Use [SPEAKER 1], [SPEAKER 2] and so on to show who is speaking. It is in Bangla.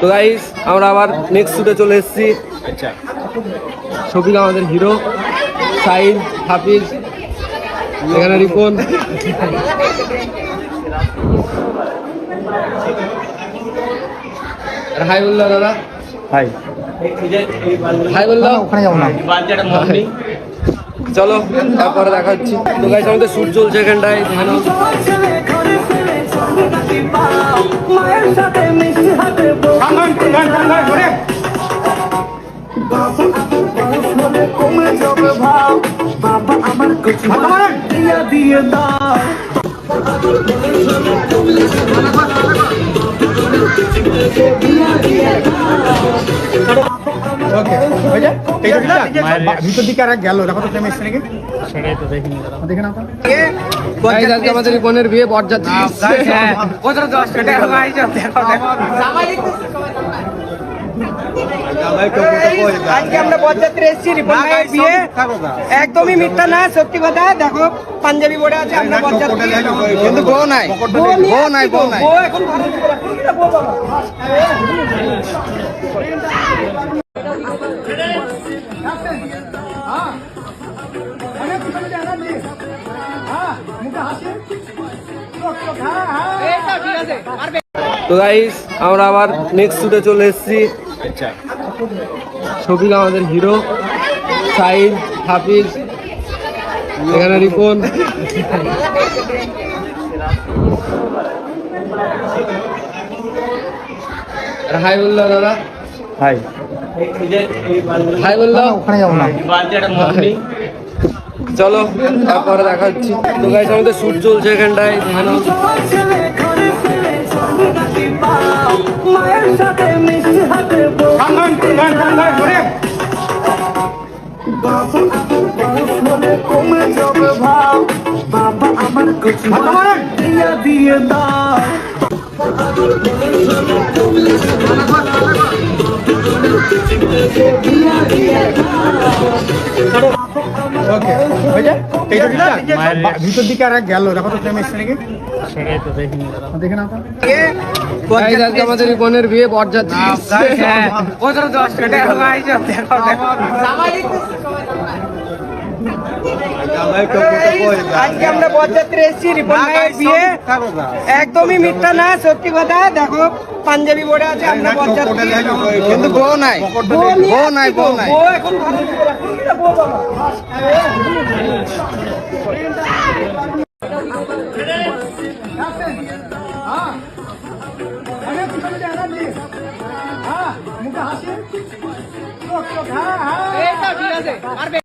[SPEAKER 1] তো গাইস আমরা আবার নেক্সট শুটে চলে এসেছি।
[SPEAKER 2] আচ্ছা
[SPEAKER 1] শফিক আমাদের হিরো সাইন হাফিজ এখানে রিপন। হাই বলল দাদা।
[SPEAKER 2] হাই
[SPEAKER 1] হাই বলল।
[SPEAKER 2] ওখানে যাব না।
[SPEAKER 1] চলো তারপরে দেখা হচ্ছে তো গাইস আমাদের শুট চলছে এখানটায়। ধ্যান
[SPEAKER 3] মায়ের সাথে কমে
[SPEAKER 2] আর
[SPEAKER 1] আমাদের রিপনের বিয়ে বরযাত্রী
[SPEAKER 4] আজকে আমরা বরযাত্রী এসেছি রিপন ভাইয়ের বিয়ে। একদমই মিথ্যা না সত্যি কথা দেখো পাঞ্জাবি বোর্ডে আছে আমরা বরযাত্রী
[SPEAKER 1] কিন্তু বউ নাই।
[SPEAKER 4] বউ
[SPEAKER 1] নাই বউ
[SPEAKER 4] তো,
[SPEAKER 1] নাই।
[SPEAKER 4] বউ এখন?
[SPEAKER 1] তো গাইস আমরা আবার নেক্সট শুটে চলে এসেছি। শফিক আমাদের হিরো সাইন হাফিজ এখানে রিপন। হাই বলল দাদা।
[SPEAKER 2] হাই।
[SPEAKER 1] হাই বলল
[SPEAKER 2] ওখানে যাব না।
[SPEAKER 1] চলো তারপরে দেখা হচ্ছে তো গাইস আমাদের চলছে এখানটায়।
[SPEAKER 3] কমে যাবে ভাব বাবা আমার কিছু দিয়ে দিয়ে দাও
[SPEAKER 2] ভিতর দিকে আর গেল দেখো তো ফ্রেম এসছে নাকি দেখে। নাও
[SPEAKER 1] আজকে আমাদের রিপনের বিয়ে বরযাত্রী।
[SPEAKER 4] আজকে আমরা বরযাত্রী এসেছি রিপন ভাইয়ের বিয়ে। একদমই মিথ্যা না সত্যি কথা। দেখো পাঞ্জাবি বোর্ডে আছে আমরা বরযাত্রী।
[SPEAKER 1] কিন্তু বউ নাই।
[SPEAKER 4] বউ
[SPEAKER 1] নাই বউ নাই।
[SPEAKER 4] বউ এখন বউ বাবা?